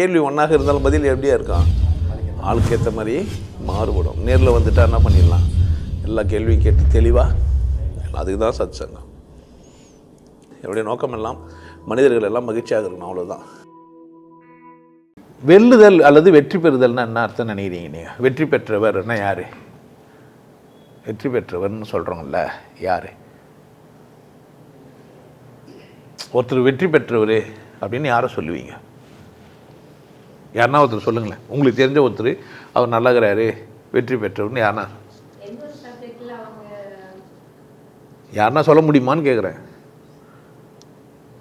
கேள்வி ஒன்றாக இருந்தாலும் பதில் எப்படியா இருக்கான் ஆளுக்கு ஏற்ற மாதிரி மாறுபடும். நேரில் வந்துட்டா என்ன பண்ணிடலாம்? எல்லா கேள்வியும் கேட்டு தெளிவாக அதுக்கு தான் சத் சங்கம் என்னுடைய நோக்கம் எல்லாம் மனிதர்கள் எல்லாம் மகிழ்ச்சியாக இருக்கணும் அவ்வளோதான் வெல்லுதல் அல்லது வெற்றி பெறுதல்னா என்ன அர்த்தம் நினைக்கிறீங்க நீங்கள் வெற்றி பெற்றவர்னா யார்? வெற்றி பெற்றவர்னு சொல்கிறோம்ல யார்? ஒருத்தர் வெற்றி பெற்றவர் அப்படின்னு யாரை சொல்லுவீங்க? யாருன்னா ஒருத்தர் சொல்லுங்களேன். உங்களுக்கு தெரிஞ்ச ஒருத்தர் அவர் நல்லாகிறாரு வெற்றி பெற்றவர்னு அவங்க யாருன்னா சொல்ல முடியுமான்னு கேட்குறேன்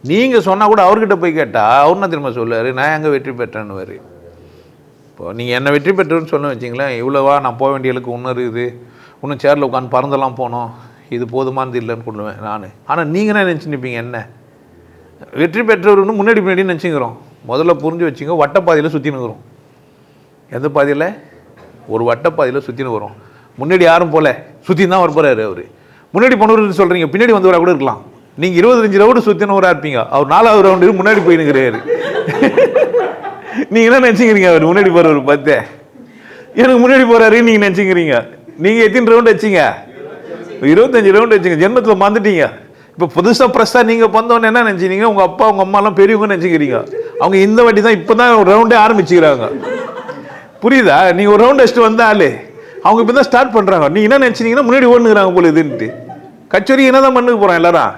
நீங்கள் சொன்னால் கூட அவர்கிட்ட போய் கேட்டால் அவர் என்ன திரும்ப சொல்லுவார்? நான் எங்கே வெற்றி பெற்றேன்னு இப்போ நீங்கள் என்ன வெற்றி பெற்றேன்னு சொன்ன வச்சிங்களேன் இவ்வளோவா நான் போக வேண்டிய இலக்கு இன்னும் இருக்குது. இன்னும் சேரில் உட்காந்து பறந்தெல்லாம் போனோம். இது போதுமானது இல்லைன்னு கொள்ளுவேன் நான். ஆனால் நீங்கள் என்ன நினச்சி நிற்பீங்க என்ன? வெற்றி பெற்றவர்னு முன்னாடி முன்னாடி நினச்சிக்கிறோம். முதல்ல புரிஞ்சு வச்சுங்க வட்டப்பாதையில் சுற்றின்னு வரும். எந்த பாதையில்? ஒரு வட்டப்பாதையில் சுற்றின்னு வரும். முன்னாடி யாரும் போல சுற்றின்னு தான் வர போகிறாரு அவர். முன்னாடி போனவர் சொல்கிறீங்க பின்னாடி வந்தவராக கூட இருக்கலாம். நீங்கள் இருபத்தஞ்சு ரவுண்டு சுற்றினவராக இருப்பீங்க. அவர் நாலாவது ரவுண்டு முன்னாடி போயினுங்கிறாரு. நீங்கள் என்ன நினச்சிக்கிறீங்க அவர் முன்னாடி போகிறவர் பார்த்து? எனக்கு முன்னாடி போகிறாரு நீங்கள் நினச்சிக்கிறீங்க. நீங்கள் எத்தனை ரவுண்டு வச்சிங்க? இருபத்தஞ்சு ரவுண்டு வச்சுங்க. ஜென்மத்தில் மறந்துட்டீங்க. இப்போ புதுசாக ப்ரெஸ்ஸாக நீங்கள் வந்தோன்னு என்ன நினச்சிங்க உங்கள் அப்பா உங்கள் அம்மாலாம் பெரியவங்க நினச்சிக்கிறீங்க. அவங்க இந்த வாட்டி தான் இப்போ தான் ஒரு ரவுண்டே ஆரம்பிச்சுக்கிறாங்க. புரியுதா? நீங்கள் ஒரு ரவுண்ட் அடிச்சுட்டு வந்த ஆளு. அவங்க இப்போ தான் ஸ்டார்ட் பண்ணுறாங்க நீ என்ன நினச்சிங்கன்னா முன்னாடி ஓடுனுங்கிறாங்க போல இதுன்ட்டு கச்சேரி என்ன தான் பண்ணுக்கு போகிறோம் எல்லாரும்?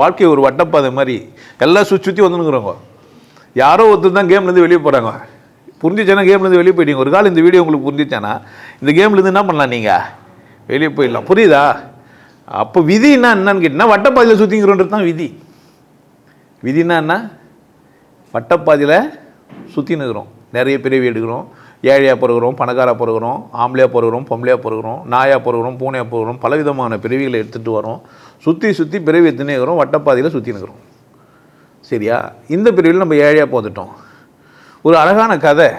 வாழ்க்கை ஒரு வட்டப்பாதை மாதிரி. எல்லாம் சுற்றி சுற்றி வந்துனுக்குறோங்க. யாரோ ஒருத்தர் தான் கேம்லேருந்து வெளியே போகிறாங்க புரிஞ்சிச்சேன்னா கேம்லேருந்து வெளியே போயிட்டீங்க. ஒரு கால் இந்த வீடியோ உங்களுக்கு புரிஞ்சிச்சானா இந்த கேம்லேருந்து என்ன பண்ணலாம் நீங்கள் வெளியே போயிடலாம். புரியுதா? அப்போ விதின்னா என்னன்னு கேட்டிங்கன்னா வட்டப்பாதையில் சுற்றிங்கிறோன்றது தான் விதி. விதினா என்ன? வட்டப்பாதையில் சுற்றின்னு இருக்கிறோம் நிறைய பிறவி எடுக்கிறோம். ஏழையாக பிறகுறோம் பணக்காராக பிறகுறோம் ஆம்பளையாக பிறகுறோம் பொம்பளையாக பிறகுறோம் நாயாக பிறகுறோம் பூனையாக பிறகுறோம் பலவிதமான பிறவிகளை எடுத்துகிட்டு வரோம் சுற்றி சுற்றி பிறவி எடுத்துனே இருக்கிறோம் வட்டப்பாதையில் சுற்றி சரியா? இந்த பிரிவில் நம்ம ஏழையாக போந்துட்டோம் ஒரு அழகான கதை.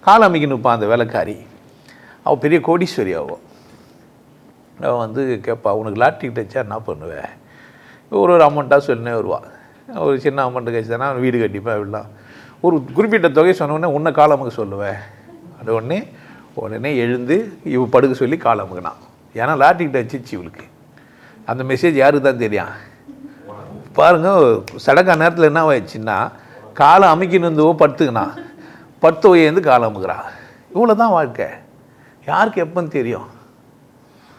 காலமைக்கு நிற்பான் அந்த வேலைக்காரி. அவள் பெரிய கோடீஸ்வரி ஆகும் அவன் வந்து கேட்பா உனக்கு லாட்ரி டிக்கெட் என்ன பண்ணுவேன் ஒரு ஒரு அமௌண்ட்டாக சொல்லினே வருவாள் ஒரு சின்ன அமௌண்ட்டு கழிச்சுனா வீடு கட்டிப்பேன் அப்படிலாம். ஒரு குறிப்பிட்ட தொகை சொன்னோடனே உன்னை காலமுக்கு சொல்லுவேன் அது உடனே உடனே எழுந்து இவ படுக்க சொல்லி காலமுக்குனான் ஏன்னா லாட்ரி டிக்கெட் வச்சிச்சு இவளுக்கு. அந்த மெசேஜ் யாருக்கு தான் தெரியும்? பாருங்க சடங்கா நேரத்தில் என்ன ஆயிடுச்சுன்னா காலை அமைக்கின்னு இருந்தவோ படுத்துக்கினா. படுத்து வந்து காலம் அமுக்கிறா இவ்வளோ தான் வாழ்க்கை. யாருக்கு எப்போன்னு தெரியும்?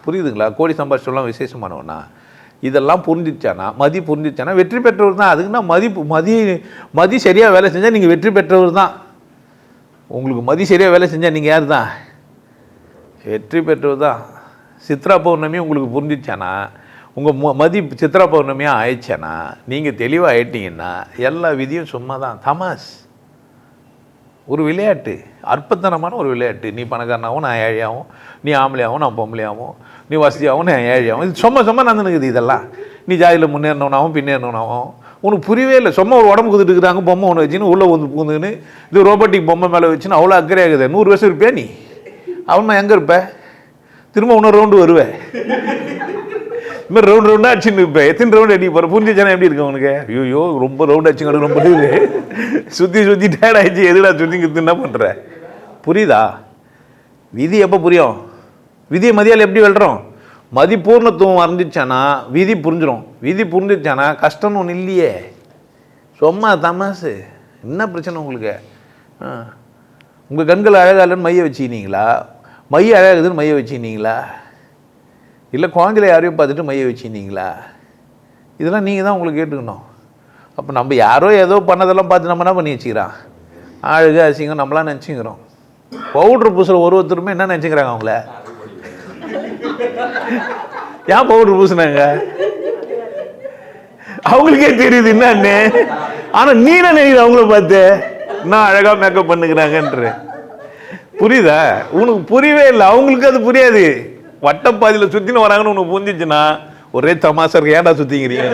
புரியுதுங்களா? கோடி சம்பாதிச்சோம்லாம் விசேஷமானவனா இதெல்லாம் புரிஞ்சிச்சானா மதி புரிஞ்சிச்சானா வெற்றி பெற்றவர் தான். அதுக்குன்னா மதிப்பு மதி மதி சரியாக வேலை செஞ்சால் நீங்கள் வெற்றி பெற்றவர் தான். உங்களுக்கு மதி சரியாக வேலை செஞ்சால் நீங்கள் யார் தான்? வெற்றி பெற்றவர் தான். சித்ரா பௌர்ணமி உங்களுக்கு புரிஞ்சிச்சானா உங்கள் ம மதி சித்ரா பௌர்ணமியாக ஆயிடுச்சானா? நீங்கள் தெளிவாக ஆயிட்டீங்கன்னா எல்லா விதியும் சும்மா தான் தமாஸ் ஒரு விளையாட்டு அற்பத்தனமான ஒரு விளையாட்டு. நீ பணக்காரனாகவும் நான் ஏழையாகவும் நீ ஆம்பளையாகவும் நான் பொம்பளையாகவும் நீ வசதியாகவும் நான் ஏழையாகவும். இது சும்மா சும்மா நடந்துனுக்குது இதெல்லாம். நீ ஜாதியில் முன்னேறினவனாகவும் பின்னேறினவனாகவும். உனக்கு புரியவே இல்லை. சும்மா ஒரு உடம்பு கொடுத்துட்டு இருக்கிறாங்க பொம்மை ஒன்று வச்சுன்னு உள்ளே வந்து பூந்துன்னு இது ரோபோட்டிக் பொம்மை மேலே வச்சுன்னு அவ்வளோ அக்கறையாகுது நூறு வருஷம் இருப்பியா நீ? அவன் எங்கே இருப்ப? திரும்ப இன்னொரு ரவுண்டு வருவேன் இது மாதிரி ரவுண்ட் ரவுண்டாக அடிச்சுன்னு இருப்பேன். எத்தனை ரவுண்ட் அடி? போகிற புரிஞ்சிச்சானா எப்படி இருக்கும் உனக்கு? ஐயோ ரொம்ப ரவுண்ட் அடிச்சுங்க ரொம்ப இது. சுற்றி சுற்றி டேட் ஆயிடுச்சு. எதுடா சுற்றி கித்து என்ன பண்ணுற புரியுதா? விதி எப்போ புரியும்? விதியை மதியால் எப்படி வெல்றோம்? மதிப்பூர்ணத்துவம் வரைஞ்சிச்சானா விதி புரிஞ்சிடும் விதி புரிஞ்சிச்சானா கஷ்டம்னு ஒன்று இல்லையே. சும்மா தமாசு. என்ன பிரச்சனை உங்களுக்கு? உங்கள் கண்கள் அழகாக இல்லைன்னு மைய வச்சுக்கினீங்களா? மைய அழகுதுன்னு மைய வச்சுக்கினீங்களா? இல்லை குழந்தையில யாரையும் பார்த்துட்டு மைய வச்சுருந்தீங்களா? இதெல்லாம் நீங்கள் தான் உங்களுக்கு கேட்டுக்கணும். அப்போ நம்ம யாரோ ஏதோ பண்ணதெல்லாம் பார்த்து நம்ம என்ன பண்ணி வச்சுக்கிறான்? அழுகு அசிங்கம் நம்மளாம் நினச்சிக்கிறோம். பவுட்ரு பூசுகிற ஒரு ஒருத்தருமே என்ன நினச்சிக்கிறாங்க அவங்கள? ஏன் பவுட்ரு பூசுனாங்க? அவங்களுக்கே தெரியுது என்னன்னு. ஆனால் நீ என்ன நினைக்கிற அவங்கள பார்த்து? நான் அழகாக மேக்கப் பண்ணுக்கிறாங்கன்ற புரியுதா? உனக்கு புரியவே இல்லை. அவங்களுக்கு அது புரியாது. வட்டப்பாதியில் சுற்றின்னு வராங்கன்னு உனக்கு புரிஞ்சிச்சுன்னா ஒரே தமாசா இருக்கு. ஏன்டா சுற்றிங்கிறீங்க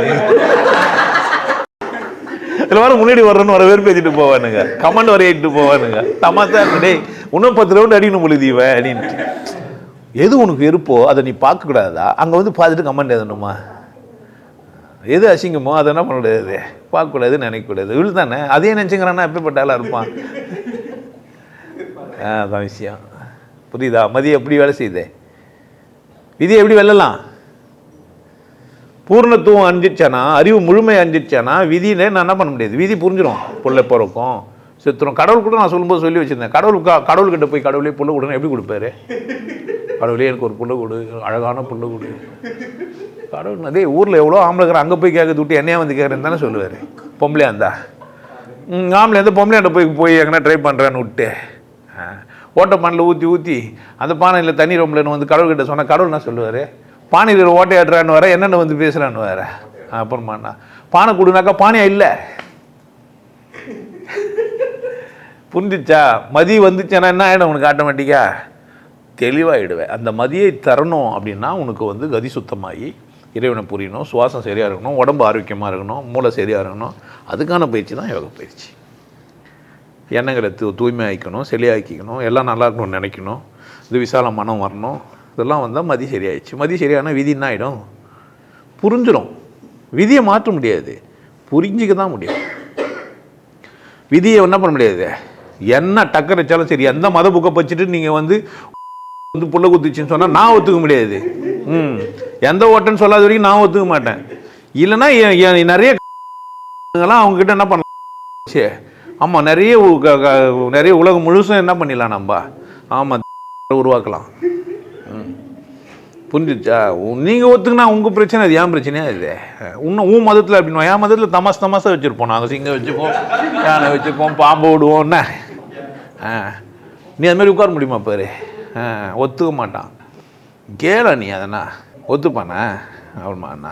இதில் முன்னாடி வரணும்னு வர பேர் பேசிட்டு போவானுங்க. கமெண்ட் வரையிட்டு போவானுங்க. தமாசா டேய் இன்னும் பத்து ரவுண்ட் அடிக்கணும் பொழுது இவ அப்படின்ட்டு எது உனக்கு இருப்போ அதை நீ பார்க்கக்கூடாதா? அங்கே வந்து பார்த்துட்டு கமெண்ட் எழுதணுமா? எது அசிங்கமோ அதை என்ன பண்ணக்கூடாது? பார்க்கக்கூடாது நினைக்கக்கூடாது. இவ்வளோ தானே? அதே நினச்சிங்கிறான்னா எப்படிப்பட்ட ஆளாக இருப்பான்? ஆ, அதான் விஷயம். புரியுதா? மதியம் எப்படி வேலை செய்யுதே? இது எப்படி வெல்லலாம்? பூர்ணத்துவம் அஞ்சிச்சானா அறிவு முழுமை அஞ்சிச்சானா விதினே நான் என்ன பண்ண முடியாது? விதி புரிஞ்சிடும் பிள்ளை பிறக்கும் செத்துரும். கடவுள் கூட நான் சொல்லும்போது சொல்லி வச்சிருந்தேன். கடவுள் க- கடவுள்கிட்ட போய் கடவுளே புள்ள கொடுன்னு எப்படி கொடுப்பாரு? கடவுளே எனக்கு ஒரு புள்ள கொடு அழகான புள்ள கொடு. கடவுள் அதே ஊரில் எவ்வளோ ஆம்பளை இருக்கிற அங்கே போய் கேட்க தூட்டி என்னையா வந்து கேட்குறேன்னு தானே சொல்லுவார். பொம்பளையா இருந்தா. ஆம்பளை எந்த பொம்பளையாண்ட போய் போய் எங்கன்னா ட்ரை பண்ணுறேன்னு விட்டு. ஆ, ஓட்ட பானையில் ஊற்றி ஊற்றி அந்த பானையில் தண்ணி ரொம்பலன்னு வந்து கடவுள்கிட்ட சொன்னால் கடவுள் என்ன சொல்லுவார்? பானையில் ஓட்டையாடுறான்னு வர என்னென்ன வந்து பேசுகிறான்னு வேறு அப்புறமாண்ணா பானை கொடுனாக்கா பானையா இல்லை? புரிஞ்சிச்சா? மதி வந்துச்சுன்னா என்ன ஆகிடும் உனக்கு ஆட்டோமேட்டிக்காக தெளிவாகிடுவேன் அந்த மதியை தரணும் அப்படின்னா உனக்கு வந்து கதி சுத்தமாகி இறைவனை புரியணும் சுவாசம் சரியாக இருக்கணும் உடம்பு ஆரோக்கியமாக இருக்கணும் மூளை சரியாக இருக்கணும். அதுக்கான பயிற்சி தான் யோக பயிற்சி. எண்ணங்களை தூ தூய்மையாக்கணும் செளியாக்கிக்கணும் எல்லாம் நல்லா இருக்கணும்னு நினைக்கணும். இது விசால மனம் வரணும். இதெல்லாம் வந்தால் மதி சரியாயிடுச்சு. மதி சரியான விதி என்ன ஆகிடும் புரிஞ்சிடும் விதியை மாற்ற முடியாது. புரிஞ்சிக்க தான் முடியும். விதியை என்ன பண்ண முடியாது? என்ன டக்கர் வச்சாலும் சரி எந்த மத புக்கை வச்சுட்டு நீங்கள் வந்து வந்து புள்ள குத்துச்சுன்னு சொன்னால் நான் ஒத்துக்க முடியாது. ம். எந்த ஓட்டன்னு சொல்லாத வரைக்கும் நான் ஒத்துக்க மாட்டேன். இல்லைன்னா நிறைய அவங்கக்கிட்ட என்ன பண்ணலாம்? சே ஆமாம் நிறைய உ- க- நிறைய உலகம் முழுசும் என்ன பண்ணிடலாம் நம்ம? ஆமாம் உருவாக்கலாம். ம். புரிஞ்சிச்சா? நீங்கள் ஒத்துக்குனா உங்கள் பிரச்சனை அது ஏன் பிரச்சனையா இது? இன்னும் உன் மதத்தில் அப்படின்னு என் மதத்தில் தமாஸ் தமாசா வச்சுருப்போம். நாங்கள் சிங்கம் வச்சுப்போம் யானை வச்சுப்போம் பாம்பு விடுவோம் என்ன ஆ. நீ அது மாதிரி உட்கார முடியுமா பாரு? ஆ ஒத்துக்க மாட்டான். கேளா நீ அதனா ஒத்துப்பானா? அண்ணா